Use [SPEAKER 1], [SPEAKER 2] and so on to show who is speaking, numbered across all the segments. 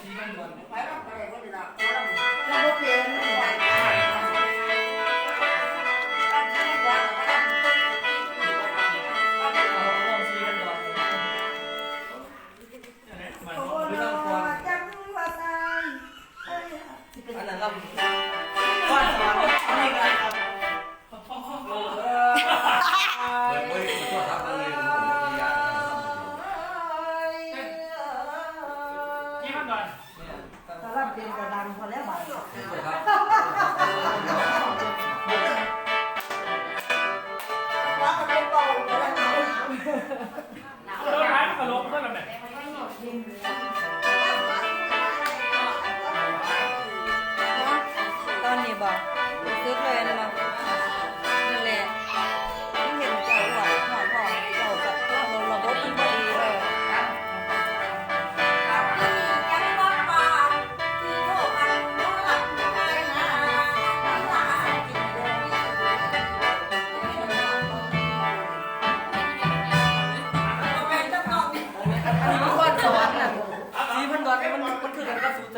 [SPEAKER 1] ชี้มันด่ว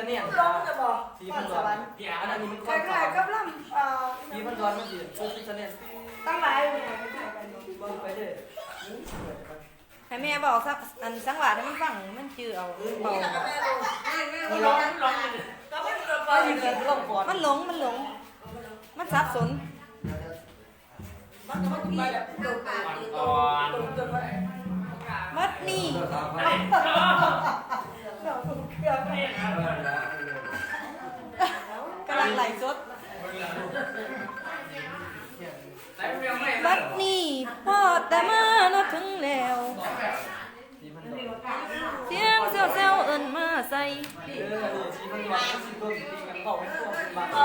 [SPEAKER 1] กัน
[SPEAKER 2] กระ
[SPEAKER 3] สุน
[SPEAKER 1] จะเนี่ย
[SPEAKER 2] ลงจะบอก
[SPEAKER 1] ชี้มันด่วนพี่อันนี้มัน
[SPEAKER 2] ค
[SPEAKER 1] ก้อนสว
[SPEAKER 2] ล้ารย
[SPEAKER 1] ร
[SPEAKER 2] ๆ
[SPEAKER 1] ค์
[SPEAKER 2] กับลำเอ่อ
[SPEAKER 1] ชี้มันด่วนมันดีกระสุนจะเนี่ย
[SPEAKER 2] ตั้งหลายเนี่ยคล้ายๆกัน
[SPEAKER 1] เบิ่งไปเด้อ
[SPEAKER 3] ให้แม่บอกสักอันสังหวะให้มันฟังมันจือเอาเบา
[SPEAKER 1] มันร้องมันร้องเลยก็ยิงเลยลงก่อน
[SPEAKER 3] มันหลงมันหลง มันสับสน
[SPEAKER 2] มันก็มันมีแบบโดด
[SPEAKER 1] ก่อน
[SPEAKER 3] มัดนี่
[SPEAKER 4] ตัวทับ
[SPEAKER 1] อันนี้
[SPEAKER 2] เรา เครื่อง
[SPEAKER 1] ไม่ครับ
[SPEAKER 3] กำลังไหลสด
[SPEAKER 1] แต่เรียงไม่
[SPEAKER 3] มัดนี่พอแต่มาเนาะถึงแล้ว
[SPEAKER 1] ชี้มันด่ว
[SPEAKER 3] เสียงเซลเซลเอิ้นมาใส่
[SPEAKER 1] มันด่วนชี้โดนตีกันบอกเป็นพวกเป็นบ้า
[SPEAKER 2] เรา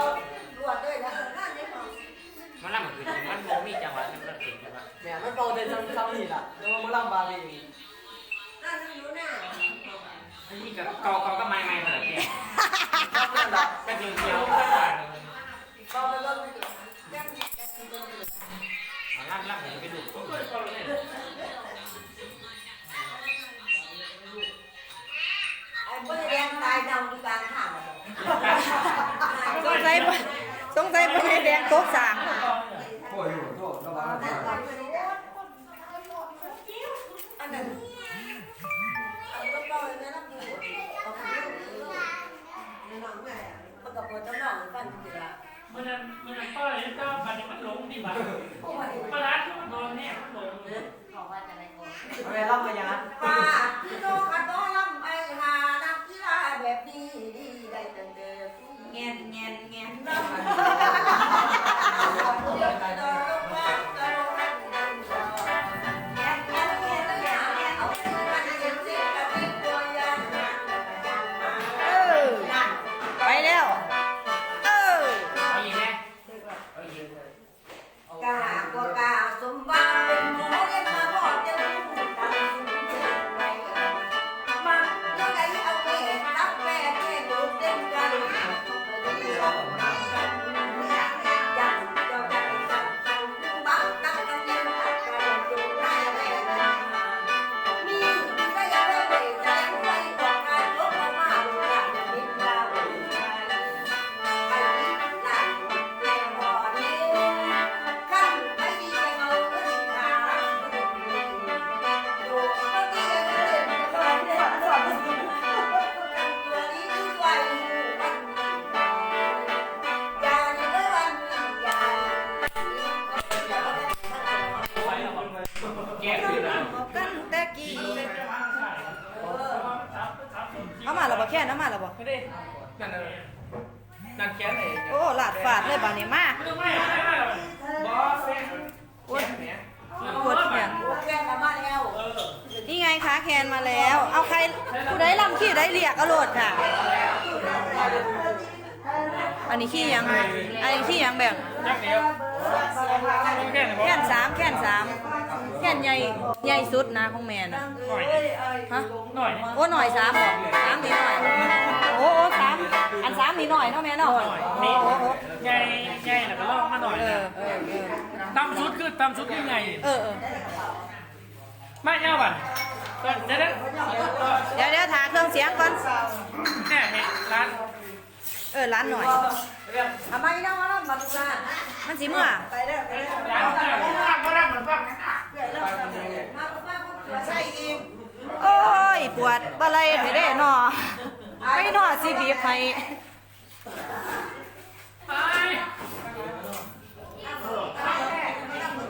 [SPEAKER 2] รวดด้วยนะ
[SPEAKER 5] มันล่ำคือมัน
[SPEAKER 1] ล่ำล่ำ
[SPEAKER 5] ไปดูก็เกิดก็เลย
[SPEAKER 2] ไอ้คนแดงตายดำกลางทา
[SPEAKER 3] สงสัยสงสัยเป็นแดงโต๊ะสาม
[SPEAKER 4] โอ้ยโทษระวัง
[SPEAKER 2] นั่นอันนั้นเอาก็ปล่อยนะนะปู่เอาไปดูน้องแม่มันก็เปิดตำนองฟันอยู่ละ
[SPEAKER 1] มันนั้นมันนั้นป้าเลยก็มันมันหลงที่บ้าน
[SPEAKER 2] โอ้ย
[SPEAKER 1] ปลาที่มันนอน
[SPEAKER 2] All right. บ่แค่
[SPEAKER 3] นเอามาแล้วบ่
[SPEAKER 1] ไม่ได้นั่นน่ะนั่นแค่ไหน
[SPEAKER 3] โอ้หลาดฝาดเลยบาดนี้มา
[SPEAKER 1] ไม่ไม่ไม่ไม่บอสเนี่ย
[SPEAKER 3] โอ้ย
[SPEAKER 1] เนี่ย
[SPEAKER 3] ปวดแขน
[SPEAKER 2] แกมาแล้ว
[SPEAKER 1] เออ
[SPEAKER 3] นี่ไงคะแคนมาแล้ว เอาใครผู้ใดลำขี้ได้เรียกเอาโลดค่ะ อันนี้ขี้ยังอันนี้ขี้ยังแบ่ง
[SPEAKER 1] ยักเดียวแค่ไหนบอ
[SPEAKER 3] แค่
[SPEAKER 1] ส
[SPEAKER 3] นสามแค่นสามแค่ นใหญ่ใหญ่สุดนะของแม่น่ะ
[SPEAKER 1] หน่อย
[SPEAKER 3] ฮะ
[SPEAKER 1] หน่อย
[SPEAKER 3] โอ้หน่อยสามบ่สามนี่หน่อยโอ้โอ้สามอันสามนี่หน่อยเนาะแม่เนาะ
[SPEAKER 1] หน่อย
[SPEAKER 3] โอ้
[SPEAKER 1] นี่
[SPEAKER 3] โอ้โอ้
[SPEAKER 1] ใหญ่ใหญ่แล้วก็ลอกมาหน่อย
[SPEAKER 3] เอ
[SPEAKER 1] นะ
[SPEAKER 3] อเออเออ
[SPEAKER 1] ตำชุดคือตำชุดยังไง
[SPEAKER 3] เออเออ
[SPEAKER 1] ไม่เอาบันจะได้
[SPEAKER 3] เดี๋ยวเดี๋ยวถาเครื่องเสียงก่อน
[SPEAKER 2] เเอ
[SPEAKER 3] อร้านหน่อย
[SPEAKER 2] ทำไมน้องมาแล้วมาดูร้าน
[SPEAKER 3] มันสิเมื่อ
[SPEAKER 2] ไปเด้อไปเด้อ ใส่อีก
[SPEAKER 3] โอ้ย ปวดบะไรไปได้หนอไปหนอสิบีบให้
[SPEAKER 5] ไป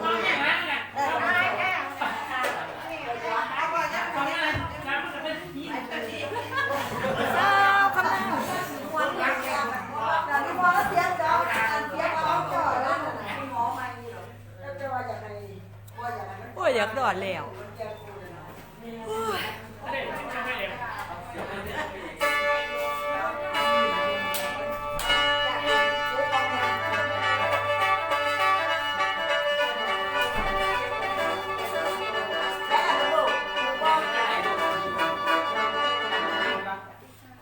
[SPEAKER 5] มองอย่างนั้นไงน้ำมันจะเป็นผี
[SPEAKER 3] เจ้าคำนั้น
[SPEAKER 2] วันหลังเนี่ยแต่นี่พอแล้วเสียงเจ้าเสียงเอาจ่อแล้วหมอมาอยู่แล้วจะว่าอย่างไรว่าอย่างไร
[SPEAKER 3] โอ้ยอยากดอดแล้ว
[SPEAKER 5] อะไรไม่ไม่เลย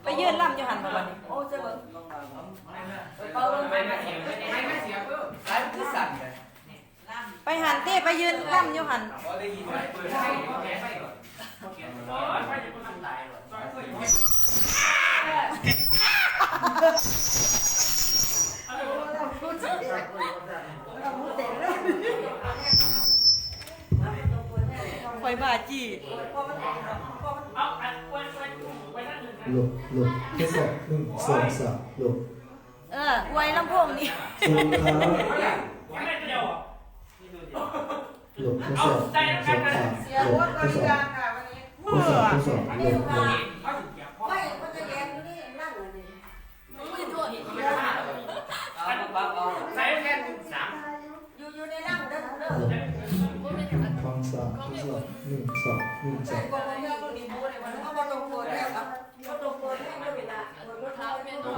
[SPEAKER 3] ไปยืนล่ำอยู่หันบ่บัดนี้
[SPEAKER 2] โอ้เจ้า
[SPEAKER 5] ไม่ไม่เสียไม่ไม่เสียเพิ่ม
[SPEAKER 4] ร้านคือสั่นเลย
[SPEAKER 3] ไป หันเต้ไปยืนล่ำอยู่หัน
[SPEAKER 4] พอได้ยินไหมเปิดให้แกให้ก่อน
[SPEAKER 5] โอ้ยไปจะคนตายหรอ
[SPEAKER 3] คอยบาจี้
[SPEAKER 5] เอาอันไว้ไว้ไว้นั่นหนึ่งนะ
[SPEAKER 6] หลบหลบทดสอบหนึ่งสองสามหลบ
[SPEAKER 3] เออไว้ลำโพงนี่
[SPEAKER 6] สวัสดีครับ
[SPEAKER 5] ยังไม่เดียวอะ
[SPEAKER 6] หลบทดสอบหนึ่งสองสามหลบทดสอบทดสอบทดสอบห
[SPEAKER 2] ลบ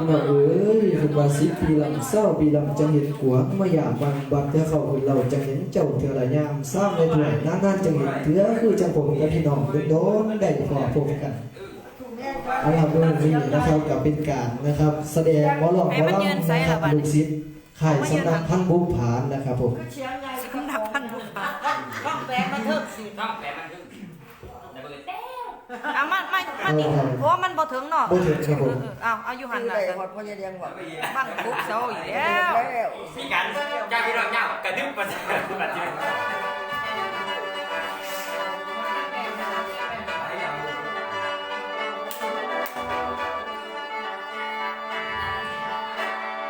[SPEAKER 6] พี่น้องเอ้ยคุณว่าสิบปีหลังเศร้าปีหลังจะเห็นกัวมาอยากบางบางเธอเขาคนเราจะเห็นเจ้าเธอละยามสร้างในถ้วยนานๆจะเห็นเถือคือจังผมกับพี่น้องโดนๆได้พอพบกันเอาล่ะเรื่องนี้นะครับกับเป็นการนะครับ แสดงหมอลองหมอลำนะครับลูกศิษย์ข่ายสำนักพันบุผานนะครับผม
[SPEAKER 3] สำนักพันธุ์ผู้ค้า
[SPEAKER 2] ต้องแปลงมาเถอะสิ
[SPEAKER 5] ต้องแผลมันขึ้นระเบิด
[SPEAKER 3] เอามันมันมันนี่เพราะว่ามันบ่ถึงเนาะ
[SPEAKER 6] บ่ถึงครับผม
[SPEAKER 3] เออเอาเอาอยู่หัน
[SPEAKER 2] คือ
[SPEAKER 3] น่ะ
[SPEAKER 2] ได้หมดพอจะเรียงหมด
[SPEAKER 3] บังคุกเซาอีกแล้ว
[SPEAKER 2] แล้ว
[SPEAKER 5] มีการจ้าพี่น้องเจ้ากระดึ๊บประสาทปัจจุบัน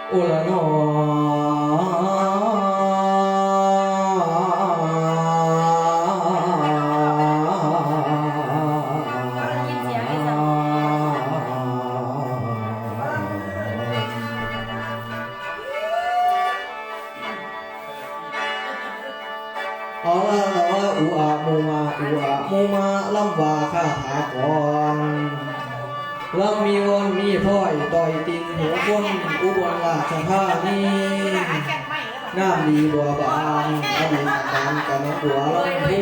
[SPEAKER 6] โอละนอ อาละเอาละอูอามูมาอูอามูมาลำว่าข้าหาก่อนลำมีวนมีพ่อยต่อยติงหัวคนอุบลราชธานีน้ำดีบัวบานอดีตการกันหัวลำพู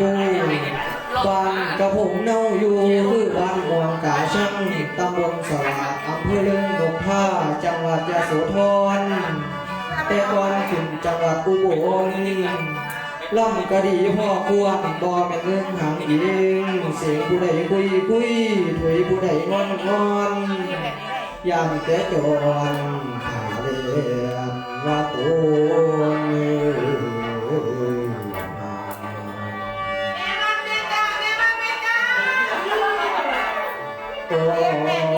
[SPEAKER 6] บ้านกระผมเน่าอยู่คือบ้านม่วงกาช่างตำบลสวัสดิ์อำเภอเลืองนกท่าจังหวัดยะโสธรแต่ก่อนขึ้นจังหวัดอุบล ล่ำกะดีพ่อควรบ่แม่นเรื่องหางเองเสียงผู้ใดคุยคุยถวยผู้ใดงอนงอนยามแต่จอนหาเรียนว่าตัวโอ้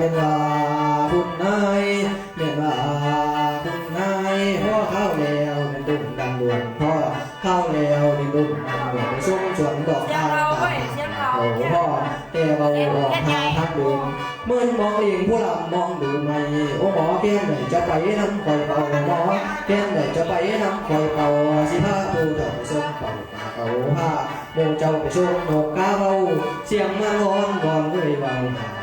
[SPEAKER 5] เป็
[SPEAKER 6] นว่าคุณนายเป็นว่าคุณนายพ่อเข้าแล้วเป็นดุ่มดังดวงพ่อเข้าแล้วเป็นดุ่มดังดวงส้มสวนดอกทางตาโอ้พ่อแต่เบาออกทางทักดิมเมื่อมองเลียงผู้หลับมองดูไม่โอ้หมอเพี้ยนไหนจะไปน้ำคอยเป่าหมอเพี้ยนไหนจะไปน้ำคอยเป่าสิผ้าผู้ดอกส้มเป่าตาเขาผ้าโมเจ้าไปชมนกกาเบาเสียงมันร้อนร้อนเลยเบาหา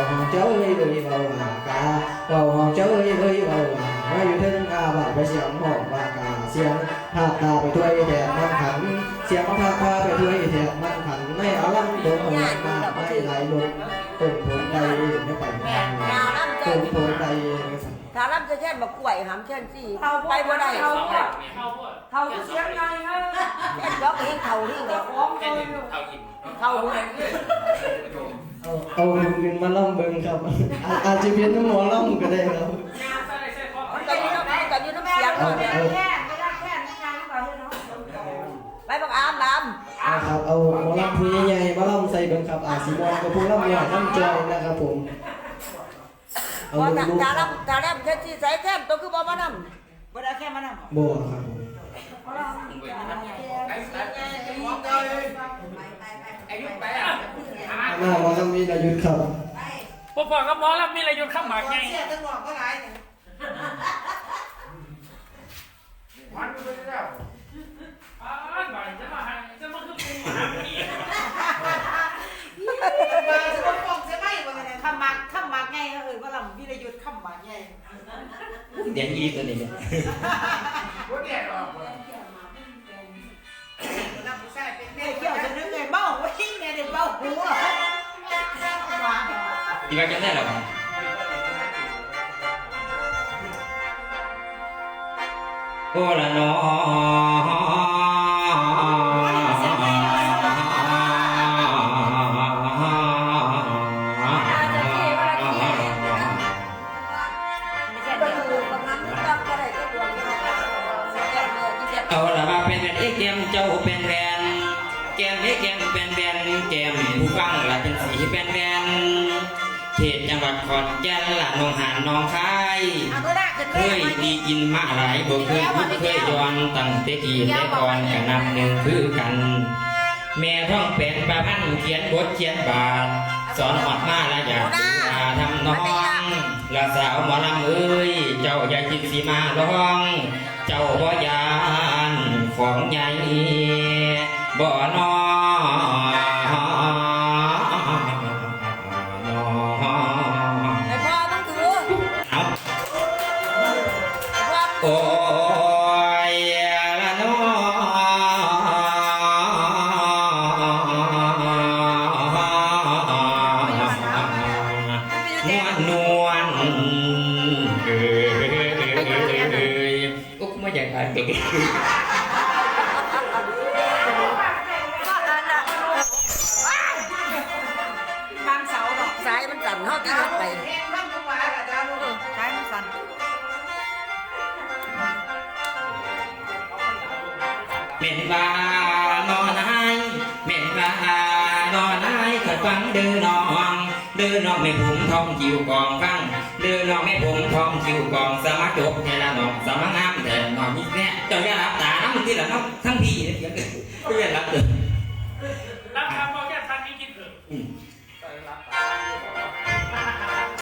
[SPEAKER 6] เวกาของเจ้าเลยเลยเบาหากาเบาของเจ้าเลยเลยเบาหาว่าอยู่ถึงกาบาไปเสียงหอกว่ากาเสียงภาตาไปถ้วยแดดมันขัน เสียงภาพพาไปถ้วยแดดมันขันในอารมณ์โดนหัวมาไม่ไหลลงต้นผมใดไม่ไป
[SPEAKER 2] แม่ดาวน้ำ
[SPEAKER 6] ต้
[SPEAKER 2] น
[SPEAKER 6] ผมใด
[SPEAKER 2] ถ้าน้ำจะแค่มากล้วยหำเช่นสี่ไปบ่ได้
[SPEAKER 5] เข้าพวดเข้า
[SPEAKER 1] เสียงไงฮะ
[SPEAKER 2] แค่ยกเองเท่าที่เดียว
[SPEAKER 1] พร้อมเลย
[SPEAKER 5] เท่าหิน
[SPEAKER 2] เท่าเลย
[SPEAKER 6] เอาเอาเงินมาล่ำเบิงครับอาอาจจะเป็นน้ำหมอล่ำก็ได้ครับ
[SPEAKER 5] งานใส่ใส่ข้อ
[SPEAKER 2] มันก็อยู่น้ำมันก็อยู่น้ำเสียง
[SPEAKER 1] แค่ไม่ได้แค่ไม่ได้ก่อาะ
[SPEAKER 2] ไปบักอามล
[SPEAKER 6] นะครับ เอาหมอล่ำผู้ใหญ่ๆมาล่ำใส่เบิงครับอาสีมอนกับผู้ล่ำใหญ่ล่ำจอยนะครับผมำเอา
[SPEAKER 2] พอ
[SPEAKER 6] ลู
[SPEAKER 2] ถ้าก
[SPEAKER 6] ลูกา
[SPEAKER 2] น้ำถ้าน้ำเช่นสี่ใส่แค่ตัวคือบ่มาน้ำ
[SPEAKER 1] บ่ได้แค่มานั่ง
[SPEAKER 6] บัวครับผม
[SPEAKER 5] อายุไปอะ
[SPEAKER 6] หน้าหมอล่ำมีนายุทธครับ
[SPEAKER 5] พวกพ่อกับหมอแล้วมีอะไรยุดข้ามหมากไง
[SPEAKER 1] เสียตั้งหลอกก็หลาย
[SPEAKER 5] อ่าบ่ายจะมาให้จะมาคือปูหมาผี
[SPEAKER 1] มาจะต้องฟ้องใช่ไหมว่าไงข้ามหมากข้ามหมากไงเออว่าลำวิรยุทธ์ข้ามหมากไง
[SPEAKER 4] เดี๋ยวอีตัวนี้เนี่ย
[SPEAKER 1] ล
[SPEAKER 4] ที่ว่าจะได้หรอครับโอ้ละน้อเอาละว่าเป็นเอ็กแกมเจ้าเป็นแวนแกมเอ็กแกมเป็นแวนแกมผู้ฟังละเป็นสีเป็นแวน เขตจังหวัดขอนแก่นละหนองหานหนองคายเคยดีกินมาหลายบ่เคยคุ้นเคยย้อนตั้งแต่ทีแต่ก่อนก็นับหนึ่งคือกัน แม่ท้องเป็นประพันธ์เขียนบทเขียนบาท สอนหอดมาละอยากดูลาทำน้องละสาวหมอลำเอ้ย เจ้าอย่าคิดสิมาร้อง เจ้าบ่ยานของใหญ่ กไม่อยากอ่านเด็ก
[SPEAKER 1] บางเสาดอก
[SPEAKER 2] สายมันสั่นเฮาที่รถ
[SPEAKER 1] คือน้
[SPEAKER 4] องแม่ผมทองจิวกองฟังเดือน้องไม่ผมทองจิวกองสมัครจบในละน้องสมัครงามแต่น้องนี่แน่เจ้าอย่ารับตาน้ำที่ละน้องทั้งพี่เพื่อนรับเกิด